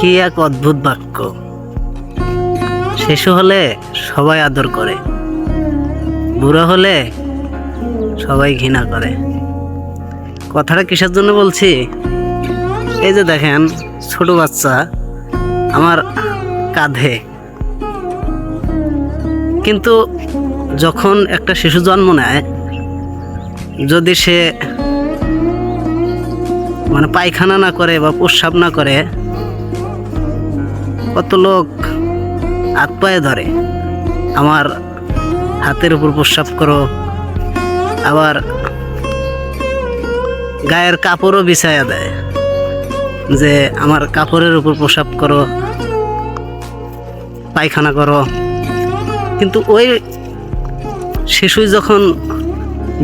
কি এক অদ্ভুত বাক্য। শিশু হলে সবাই আদর করে। বুড়ো হলে সবাই ঘৃণা করে। কথাটা কিসের জন্য বলছি? এই যে দেখেন, ছোট বাচ্চা আমার কাঁধে। কিন্তু যখন একটা শিশু জন্ম নেয়, যদি সে মানে পায়খানা না করে বা প্রস্রাব না করে কত লোক হাত পায়ে ধরে। আমার হাতের উপর প্রস্রাব করো। আবার গায়ের কাপড়ও বিছাইয়া দেয়। যে আমার কাপড়ের উপর প্রস্রাব করো, পায়খানা করো। কিন্তু ওই শিশুই যখন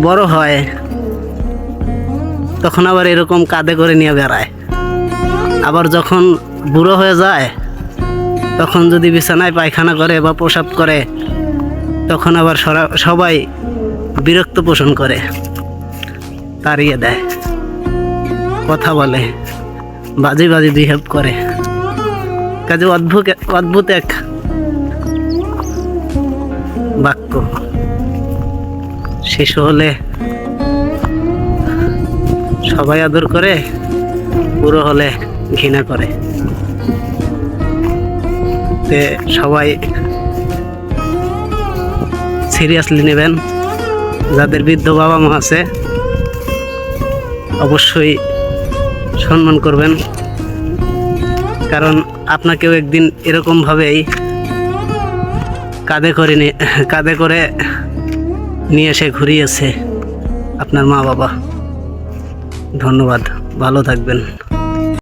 বড় হয়, তখন আবার এরকম কাঁধে করে নিয়ে বেড়ায়। আবার যখন বুড়ো হয়ে যায় তখন যদি বিছানায় পায়খানা করে বা প্রসাব করে, তখন আবার সবাই বিরক্ত পোষণ করে, তাড়িয়ে দেয়, কথা বলে, বাজে বাজে বিহেভ করে। কাজে অদ্ভুত অদ্ভুত এক বাক্য। শিশু হলে সবাই আদর করে বুড়ো হলে ঘৃণা করে। তে সবাই সিরিয়াসলি নেবেন। যাদের বৃদ্ধ বাবা মা আছে, অবশ্যই সম্মান করবেন। কারণ আপনাকেও একদিন এরকমভাবেই কাঁধে করে নিয়ে কাঁধে করে নিয়ে এসে ঘুরিয়েছে আপনার মা বাবা। ধন্যবাদ, ভালো থাকবেন।